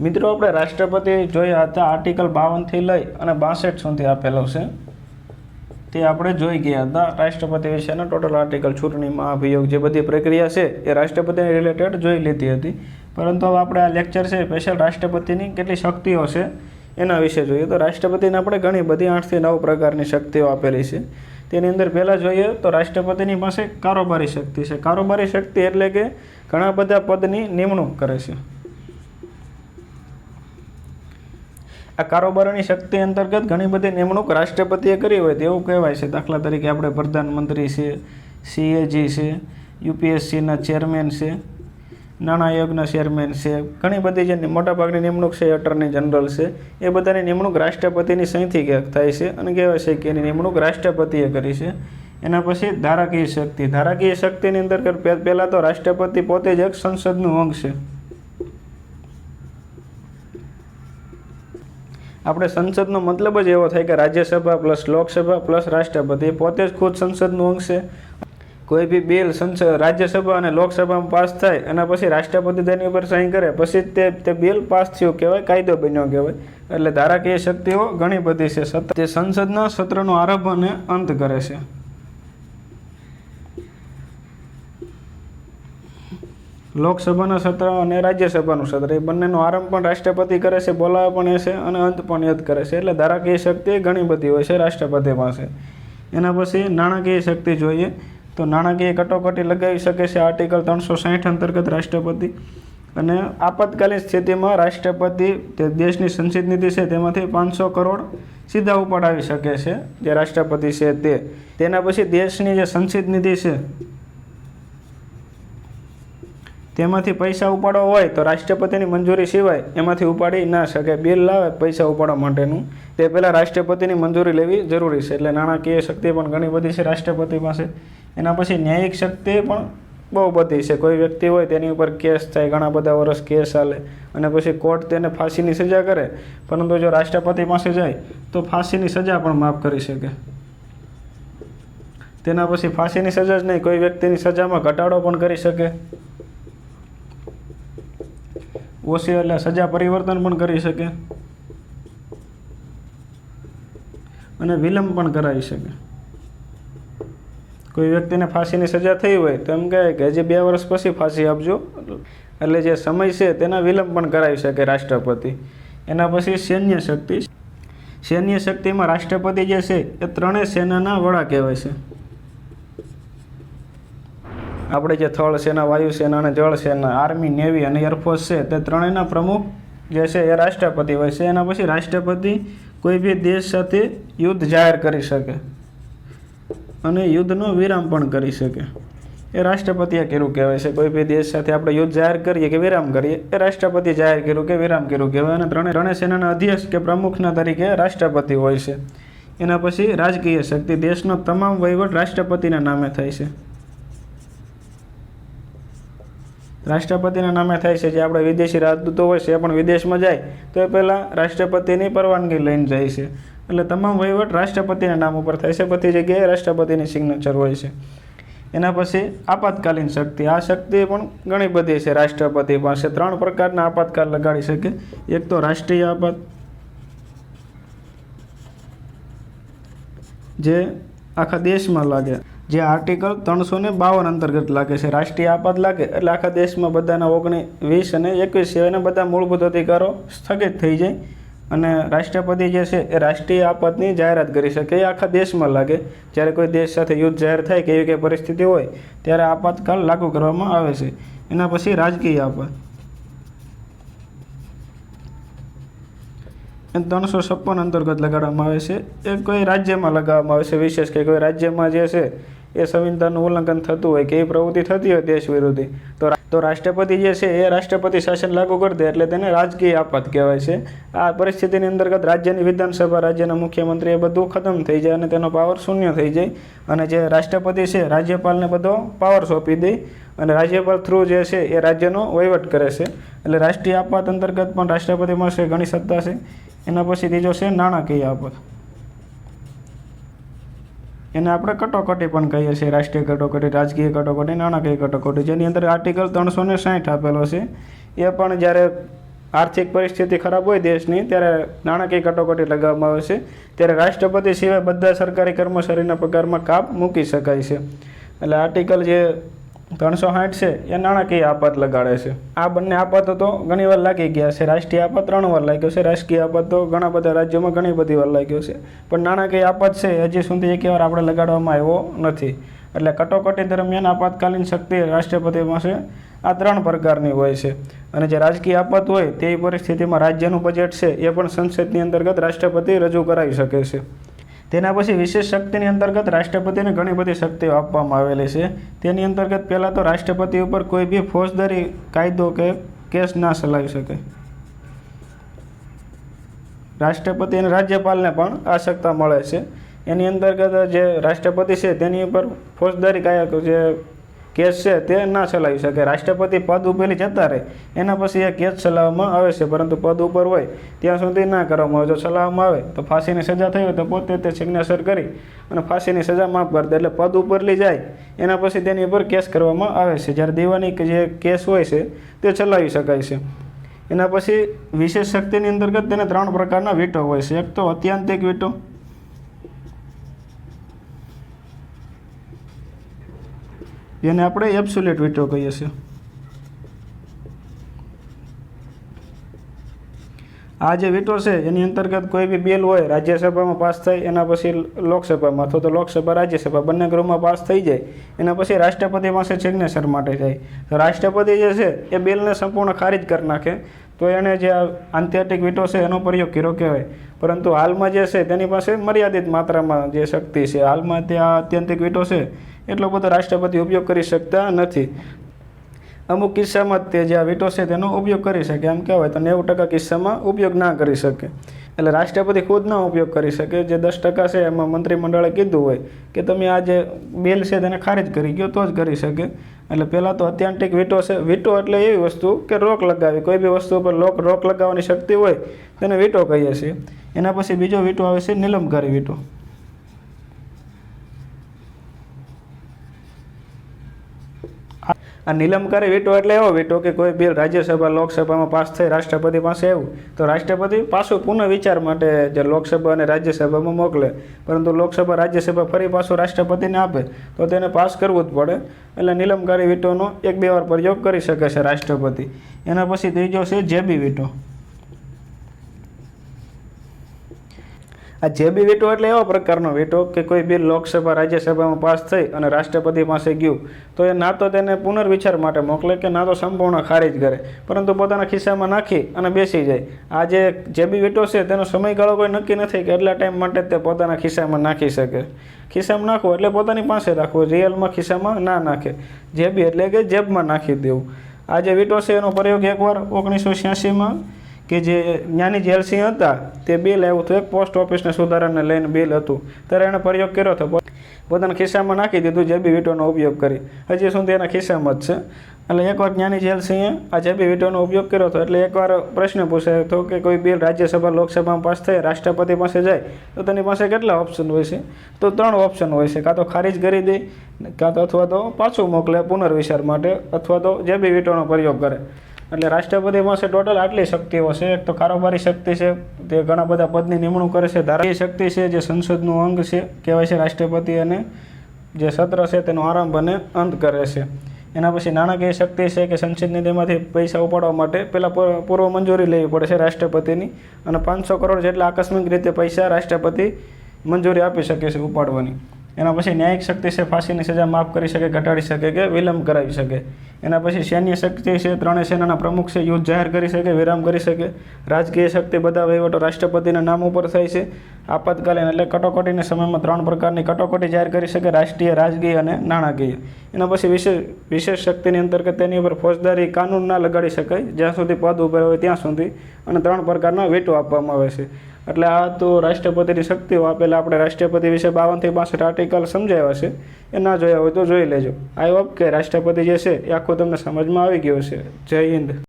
મિત્રો, આપણે રાષ્ટ્રપતિ જોયા હતા આર્ટિકલ બાવનથી લઈ અને બાસઠ સુધી આપેલો છે. તે આપણે જોઈ ગયા હતા. રાષ્ટ્રપતિ વિશેના ટોટલ આર્ટિકલ ચૂંટણીમાં અભિયોગ જે બધી પ્રક્રિયા છે, એ રાષ્ટ્રપતિને રિલેટેડ જોઈ લીધી હતી. પરંતુ હવે આપણે આ લેક્ચર છે સ્પેશિયલ રાષ્ટ્રપતિની કેટલી શક્તિઓ છે, એના વિશે જોઈએ. તો રાષ્ટ્રપતિને આપણે ઘણી બધી આઠથી નવ પ્રકારની શક્તિઓ આપેલી છે. તેની અંદર પહેલાં જોઈએ તો રાષ્ટ્રપતિની પાસે કારોબારી શક્તિ છે. કારોબારી શક્તિ એટલે કે ઘણા બધા પદની નિમણૂક કરે છે. આ કારોબારની શક્તિ અંતર્ગત ઘણી બધી નિમણૂક રાષ્ટ્રપતિએ કરી હોય તેવું કહેવાય છે. દાખલા તરીકે આપણે પ્રધાનમંત્રી છે, સીએજી છે, યુપીએસસીના ચેરમેન છે, નાણાં આયોગના ચેરમેન છે, ઘણી બધી જે મોટાભાગની નિમણૂક છે, એટર્ની જનરલ છે. એ બધાની નિમણૂક રાષ્ટ્રપતિની સહીથી ક્યાંક થાય છે અને કહેવાય છે કે એની નિમણૂક રાષ્ટ્રપતિએ કરી છે. એના પછી ધારાકીય શક્તિ. ધારાકીય શક્તિની અંદર પહેલાં તો રાષ્ટ્રપતિ પોતે જ એક સંસદનું અંગ છે. આપણે સંસદનો મતલબ જ એવો થાય કે રાજ્યસભા પ્લસ લોકસભા પ્લસ રાષ્ટ્રપતિ પોતે જ ખુદ સંસદનું અંગ છે. કોઈ બી બિલ સંસદ રાજ્યસભા અને લોકસભામાં પાસ થાય એના પછી રાષ્ટ્રપતિ તેની ઉપર સહી કરે, પછી તે તે બિલ પાસ થયું કહેવાય, કાયદો બન્યો કહેવાય. એટલે ધારાકીય શક્તિઓ ઘણી બધી છે. તે સંસદના સત્રનો આરંભ અને અંત કરે છે. લોકસભાના સત્ર અને રાજ્યસભાનું સત્ર, એ બંનેનો આરંભ પણ રાષ્ટ્રપતિ કરે છે, બોલાવે પણ એ છે અને અંત પણ એ જ કરે છે. એટલે ધારાકીય શક્તિ ઘણી બધી હોય છે રાષ્ટ્રપતિ પાસે. એના પછી નાણાકીય શક્તિ જોઈએ, તો નાણાકીય કટોકટી લગાવી શકે છે આર્ટિકલ ત્રણસો સાહીઠ અંતર્ગત રાષ્ટ્રપતિ. અને આપાતકાલીન સ્થિતિમાં રાષ્ટ્રપતિ તે દેશની સંસદ નીતિ છે તેમાંથી પાંચસો કરોડ સીધા ઉપાડાવી શકે છે. જે રાષ્ટ્રપતિ છે તે. તેના પછી દેશની જે સંસદ નીતિ છે તેમાંથી પૈસા ઉપાડવા હોય તો રાષ્ટ્રપતિની મંજૂરી સિવાય એમાંથી ઉપાડી ના શકે. બિલ લાવે, પૈસા ઉપાડવા માટેનું. તે પહેલાં રાષ્ટ્રપતિની મંજૂરી લેવી જરૂરી છે. એટલે નાણાકીય શક્તિ પણ ઘણી બધી છે રાષ્ટ્રપતિ પાસે. એના પછી ન્યાયિક શક્તિ પણ બહુ બધી છે. કોઈ વ્યક્તિ હોય તેની ઉપર કેસ થાય, ઘણા બધા વર્ષ કેસ ચાલે અને પછી કોર્ટ તેને ફાંસીની સજા કરે. પરંતુ જો રાષ્ટ્રપતિ પાસે જાય, તો ફાંસીની સજા પણ માફ કરી શકે. તેના પછી ફાંસીની સજા જ નહીં, કોઈ વ્યક્તિની સજામાં ઘટાડો પણ કરી શકે. ઓછી એટલે સજા પરિવર્તન પણ કરી શકે. અને વિલંબ પણ કરાવી શકે. કોઈ વ્યક્તિને ફાંસીની સજા થઈ હોય તો એમ કહે કે હજી બે વર્ષ પછી ફાંસી આપજો. એટલે જે સમય છે તેના વિલંબ પણ કરાવી શકે રાષ્ટ્રપતિ. એના પછી સૈન્ય શક્તિ. સૈન્ય શક્તિમાં રાષ્ટ્રપતિ જે છે એ ત્રણેય સેનાના વડા કહેવાય છે. આપણે જે થળ સેના, વાયુ સેના અને જળ સેના, આર્મી, નેવી અને એરફોર્સ છે, તે ત્રણેયના પ્રમુખ જે છે એ રાષ્ટ્રપતિ હોય છે. એના પછી રાષ્ટ્રપતિ કોઈ બી દેશ સાથે યુદ્ધ જાહેર કરી શકે અને યુદ્ધનો વિરામ પણ કરી શકે. એ રાષ્ટ્રપતિએ કર્યું કહેવાય છે, કોઈ બી દેશ સાથે આપણે યુદ્ધ જાહેર કરીએ કે વિરામ કરીએ, એ રાષ્ટ્રપતિ જાહેર કર્યું કે વિરામ કર્યું કહેવાય અને ત્રણે ત્રણે સેનાના અધ્યક્ષ કે પ્રમુખના તરીકે રાષ્ટ્રપતિ હોય છે. એના પછી રાજકીય શક્તિ દેશનો તમામ વહીવટ રાષ્ટ્રપતિના નામે થાય છે. રાષ્ટ્રપતિના નામે થાય છે. જે આપણે વિદેશી રાજદૂતો હોય છે, એ પણ વિદેશમાં જાય, તો એ પહેલાં રાષ્ટ્રપતિની પરવાનગી લઈને જાય છે. એટલે તમામ વહીવટ રાષ્ટ્રપતિના નામ ઉપર થાય છે. બધી જગ્યાએ રાષ્ટ્રપતિની સિગ્નેચર હોય છે. એના પછી આપાતકાલીન શક્તિ. આ શક્તિ પણ ઘણી બધી છે. રાષ્ટ્રપતિ પાસે ત્રણ પ્રકારના આપાતકાલ લગાડી શકે. એક તો રાષ્ટ્રીય આપાત, જે આખા દેશમાં લાગે. જે આર્ટિકલ ત્રણસો ને બાવન અંતર્ગત લાગે છે. રાષ્ટ્રીય આપાત લાગે એટલે આખા દેશમાં બધાના ઓગણીસ, વીસ અને એકવીસ સિવાયના બધા મૂળભૂત અધિકારો સ્થગિત થઈ જાય અને રાષ્ટ્રપતિ જે છે એ રાષ્ટ્રીય આપાતની જાહેરાત કરી શકે એ આખા દેશમાં લાગે. જ્યારે કોઈ દેશ સાથે યુદ્ધ જાહેર થાય કે એવી કંઈ પરિસ્થિતિ હોય, ત્યારે આપાતકાલ લાગુ કરવામાં આવે છે. એના પછી રાજકીય આપાત. ત્રણસો છપ્પન અંતર્ગત લગાડવામાં આવે છે. એ કોઈ રાજ્યમાં લગાવવામાં આવે છે, વિશેષ કે કોઈ રાજ્યમાં જે છે, એ સંવિધાનનું ઉલ્લંઘન થતું હોય કે એ પ્રવૃત્તિ થતી હોય દેશ વિરોધી, તો તો રાષ્ટ્રપતિ જે છે, એ રાષ્ટ્રપતિ શાસન લાગુ કરી દે એટલે તેને રાજકીય આપાત કહેવાય છે. આ પરિસ્થિતિની અંતર્ગત રાજ્યની વિધાનસભા, રાજ્યના મુખ્યમંત્રી એ બધું ખતમ થઈ જાય અને તેનો પાવર શૂન્ય થઈ જાય. અને જે રાષ્ટ્રપતિ છે, રાજ્યપાલને બધો પાવર સોંપી દે અને રાજ્યપાલ થ્રુ જે છે, એ રાજ્યનો વહીવટ કરે છે. એટલે રાષ્ટ્રીય આપાત અંતર્ગત પણ રાષ્ટ્રપતિ મળશે, ઘણી સત્તા છે. એના પછી ત્રીજો છે નાણાકીય આપાત એને આપણે કટોકટી પણ કહીએ છીએ, રાષ્ટ્રીય કટોકટી, રાજકીય કટોકટી નાણાકીય કટોકટી. જેની અંદર આર્ટિકલ ત્રણસો ને સાઠ આપેલો છે. એ પણ જ્યારે આર્થિક પરિસ્થિતિ ખરાબ હોય દેશની, ત્યારે નાણાકીય કટોકટી લગાવવામાં આવે છે. ત્યારે રાષ્ટ્રપતિ સિવાય બધા સરકારી કર્મચારીના પગારમાં કાપ મૂકી શકાય છે. એટલે આર્ટિકલ જે ત્રણસો સાઠ છે, એ નાણાકીય આપત લગાડે છે. આ બંને આપાતો તો ઘણી વાર લાગી ગયા છે. રાષ્ટ્રીય આપાત ત્રણ વાર લાગ્યો છે. રાજકીય આપાત તો ઘણા બધા રાજ્યોમાં ઘણી બધી વાર લાગ્યો છે. પણ નાણાકીય આપાત છે હજી સુધી એક વાર આપણે લગાડવામાં આવ્યો નથી. એટલે કટોકટી દરમિયાન આપાતકાલીન શક્તિ રાષ્ટ્રપતિ પાસે આ ત્રણ પ્રકારની હોય છે. અને જે રાજકીય આફત હોય, તે પરિસ્થિતિમાં રાજ્યનું બજેટ છે, એ પણ સંસદની અંતર્ગત રાષ્ટ્રપતિ રજૂ કરાવી શકે છે. તેના પછી વિશેષ શક્તિની અંતર્ગત રાષ્ટ્રપતિને ઘણી બધી શક્તિઓ આપવામાં આવેલી છે. તેની અંતર્ગત પહેલાં તો રાષ્ટ્રપતિ ઉપર કોઈ બી ફોજદારી, કાયદો કે કેસ ના ચલાવી શકે. રાષ્ટ્રપતિ અને રાજ્યપાલને પણ આ સત્તા મળે છે. એની અંતર્ગત જે રાષ્ટ્રપતિ છે, તેની ઉપર ફોજદારી કાયદો જે કેસ છે તે ના ચલાવી શકે. રાષ્ટ્રપતિ પદ ઉપેલી જતા રહે, એના પછી એ કેસ ચલાવવામાં આવે છે, પરંતુ પદ ઉપર હોય, ત્યાં સુધી ના કરવામાં આવે. જો ચલાવવામાં આવે, તો ફાંસીની સજા થઈ હોય, તો પોતે તે સિગ્નેચર કરી અને ફાંસીની સજા માફ કરી દે. એટલે પદ ઉપર લઈ જાય, એના પછી તેની ઉપર કેસ કરવામાં આવે છે. જ્યારે દીવાની જે કેસ હોય છે, તે ચલાવી શકાય છે. એના પછી વિશેષ શક્તિની અંતર્ગત તેને ત્રણ પ્રકારના વીટો હોય છે. એક તો અત્યાંતિક વીટો જેને આપણે એબ્સોલ્યુટ વીટો કહીએ છીએ. આ જે વીટો છે, એની અંતર્ગત કોઈ બી બિલ હોય, રાજ્યસભામાં પાસ થાય, એના પછી લોકસભામાં, અથવા તો લોકસભા, રાજ્યસભા, બંને ગૃહમાં પાસ થઈ જાય, એના પછી રાષ્ટ્રપતિ પાસે સિગ્નેચર માટે જાય. તો રાષ્ટ્રપતિ જે છે, એ બિલને સંપૂર્ણ ખારિજ કરી નાખે. તો એણે જે આંત્યાટિક વીટો છે, એનો પ્રયોગ કર્યો કહેવાય. પરંતુ હાલમાં જે છે, તેની પાસે મર્યાદિત માત્રામાં જે શક્તિ છે, હાલમાં તે આ આત્યંતિક વીટો છે એટલો બધો રાષ્ટ્રપતિ ઉપયોગ કરી શકતા નથી. અમુક કિસ્સામાં તે જે આ વીટો છે તેનો ઉપયોગ કરી શકે. એમ કહેવાય તો નેવું ટકા કિસ્સામાં ઉપયોગ ના કરી શકે. એટલે રાષ્ટ્રપતિ ખુદ ના ઉપયોગ કરી શકે. જે દસ ટકા છે એમાં મંત્રીમંડળે કીધું હોય કે તમે આ જે બિલ છે તેને ખારિજ કરી ગયો તો જ કરી શકે. એટલે પહેલાં તો અત્યાંતિક વીટો છે. વીટો એટલે એવી વસ્તુ કે રોક લગાવી. કોઈ બી વસ્તુ પર લોક રોક લગાવવાની શક્તિ હોય તેને વીટો કહીએ છીએ. એના પછી બીજો વીટો આવે છે નિલંબકારી વીટો આ નિલંબકારી વેટો એટલે એવો વેટો કે કોઈ બિલ રાજ્યસભા, લોકસભામાં પાસ થઈ રાષ્ટ્રપતિ પાસે આવ્યું. તો રાષ્ટ્રપતિ પાછું પુનઃ વિચાર માટે જે લોકસભા અને રાજ્યસભામાં મોકલે. પરંતુ લોકસભા, રાજ્યસભા ફરી પાછું રાષ્ટ્રપતિને આપે. તો તેને પાસ કરવું જ પડે. એટલે નિલમકારી વીટોનો એક બે વાર પ્રયોગ કરી શકે છે રાષ્ટ્રપતિ. એના પછી ત્રીજો છે જેબી વીટો. આ જેબી વેટો એટલે એવા પ્રકારનો વેટો કે કોઈ બિલ લોકસભા, રાજ્યસભામાં પાસ થઈ અને રાષ્ટ્રપતિ પાસે ગયું, તો એ ના તો તેને પુનર્વિચાર માટે મોકલે કે ના તો સંપૂર્ણ ખારિજ કરે. પરંતુ પોતાના ખિસ્સામાં નાખી અને બેસી જાય. આ જે જેબી વેટો છે તેનો સમયગાળો કોઈ નક્કી નથી કે એટલા ટાઈમ માટે તે પોતાના ખિસ્સામાં નાખી શકે. ખિસ્સામાં નાખવું એટલે પોતાની પાસે રાખવું, રિયલમાં ખિસ્સામાં ના નાખે. જેબી એટલે કે જેબમાં નાખી દેવું. આ જે વીટો છે એનો પ્રયોગ એકવાર ઓગણીસો છ્યાસીમાં કે જે જ્ઞાની જેલસિંહ હતા, તે બિલ આવ્યું હતું. એક પોસ્ટ ઓફિસને સુધારાને લઈને બિલ હતું. ત્યારે એણે પ્રયોગ કર્યો હતો. પોતાના ખિસ્સામાં નાખી દીધું જેબી વીટોનો ઉપયોગ કરી. હજી સુધી એના ખિસ્સામાં જ છે. એટલે એકવાર જ્ઞાની જેલસિંહે આ જેબી વીટોનો ઉપયોગ કર્યો હતો, એટલે એકવાર પ્રશ્ન પૂછાયો હતો કે કોઈ બિલ રાજ્યસભા, લોકસભામાં પાસ થાય, રાષ્ટ્રપતિ પાસે જાય, તો તેની પાસે કેટલા ઓપ્શન હોય છે? તો ત્રણ ઓપ્શન હોય છે. કાં તો ખારિજ કરી દે, કાં તો અથવા તો પાછું મોકલે પુનર્વિચાર માટે, અથવા તો જેબી વીટોનો પ્રયોગ કરે. એટલે રાષ્ટ્રપતિ પાસે ટોટલ આટલી શક્તિઓ છે, એક તો કારોબારી શક્તિ છે, તે ઘણા બધા પદની નિમણૂક કરે છે ધારાકીય શક્તિ છે, જે સંસદનું અંગ છે, કહેવાય છે રાષ્ટ્રપતિ અને જે સત્ર છે તેનો આરંભ અને અંત કરે છે. એના પછી નાણાકીય શક્તિ છે કે સંસદની તેમાંથી પૈસા ઉપાડવા માટે પહેલાં પૂર્વ મંજૂરી લેવી પડે છે રાષ્ટ્રપતિની અને પાંચસો કરોડ જેટલા આકસ્મિક રીતે પૈસા રાષ્ટ્રપતિ મંજૂરી આપી શકે છે ઉપાડવાની. એના પછી ન્યાયિક શક્તિ છે, ફાંસીની સજા માફ કરી શકે, ઘટાડી શકે કે વિલંબ કરાવી શકે. એના પછી સૈન્ય શક્તિ છે, ત્રણેય સેનાના પ્રમુખ છે, યુદ્ધ જાહેર કરી શકે, વિરામ કરી શકે. રાજકીય શક્તિ બધા વહીવટો રાષ્ટ્રપતિના નામ ઉપર થાય છે. આપાતકાલીન એટલે કટોકટીના સમયમાં ત્રણ પ્રકારની કટોકટી જાહેર કરી શકે, રાષ્ટ્રીય, રાજકીય અને નાણાકીય. એના પછી વિશેષ વિશેષ શક્તિની અંતર્ગત તેની ઉપર ફોજદારી કાનૂન ના લગાડી શકાય. જ્યાં સુધી પદ ઉપર હોય ત્યાં સુધી અને ત્રણ પ્રકારના વેટો આપવામાં આવે છે. એટલે આ તો રાષ્ટ્રપતિની શક્તિઓ આપેલા આપણે રાષ્ટ્રપતિ વિશે બાવનથી બાસઠ આર્ટિકલ સમજાવ્યા છે એ ના જોયા હોય તો જોઈ લેજો. આઈ હોપ કે રાષ્ટ્રપતિ જે છે એ આખું તમને સમજમાં આવી ગયું છે જય હિન્દ.